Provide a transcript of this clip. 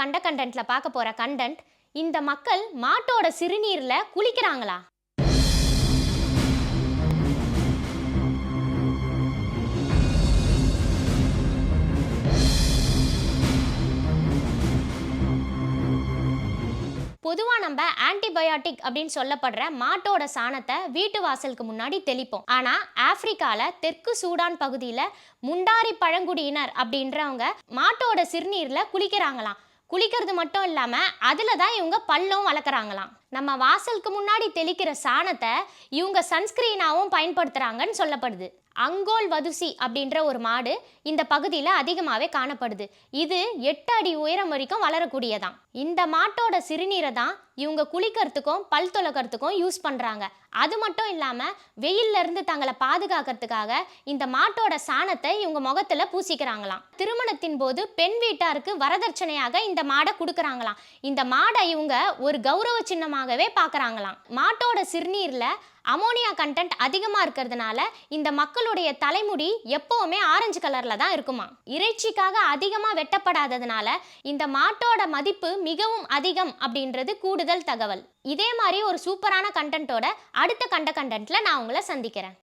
கண்ட கண்டென்ட்ல பார்க்க போற கண்டென்ட் இந்த மக்கள் மாட்டோட சிறுநீர்ல குளிக்கிறாங்களா? பொதுவாக நம்ம ஆன்டிபயோட்டிக் அப்படின்னு சொல்லப்படுற மாட்டோட சாணத்தை வீட்டு வாசலுக்கு முன்னாடி தெளிப்போம். ஆனால் ஆப்பிரிக்காவில் தெற்கு சூடான் பகுதியில் முண்டாரி பழங்குடியினர் அப்படின்றவங்க மாட்டோட சிறுநீரில் குளிக்கிறாங்களாம். குளிக்கிறது மட்டும் இல்லாமல் அதில் தான் இவங்க பல்லும் வளர்க்குறாங்களாம். நம்ம வாசலுக்கு முன்னாடி தெளிக்கிற சாணத்தை இவங்க சன்ஸ்கிரீனாகவும் பயன்படுத்துகிறாங்கன்னு சொல்லப்படுது. அங்கோல் வதுசி அப்படின்ற ஒரு மாடு இந்த பகுதியில் அதிகமாகவே காணப்படுது. இது எட்டு அடி உயரம் வரைக்கும் வளரக்கூடியதான் இந்த மாட்டோட சிறுநீரை தான் இவங்க குளிக்கிறதுக்கும் பல் துளக்கிறதுக்கும் யூஸ் பண்ணுறாங்க அது மட்டும் இல்லாமல் வெயில்ல இருந்து தங்களை பாதுகாக்கிறதுக்காக இந்த மாட்டோட சாணத்தை இவங்க முகத்தில் பூசிக்கிறாங்களாம். திருமணத்தின் போது பெண் வீட்டாருக்கு வரதட்சணையாக இந்த மாடை கொடுக்குறாங்களாம். இந்த மாடை இவங்க ஒரு கௌரவ சின்னமாக காரணமாகவே பார்க்குறாங்களாம். மாட்டோட சிறுநீரில் அமோனியா கண்டென்ட் அதிகமாக இருக்கிறதுனால இந்த மக்களுடைய தலைமுடி எப்போவுமே ஆரஞ்சு கலரில் தான் இருக்குமா? இறைச்சிக்காக அதிகமாக வெட்டப்படாததுனால இந்த மாட்டோட மதிப்பு மிகவும் அதிகம் அப்படின்றது கூடுதல் தகவல். இதே மாதிரி ஒரு சூப்பரான கண்டென்ட்டோட அடுத்த கண்ட கண்டென்ட்டில் நான் உங்களை சந்திக்கிறேன்.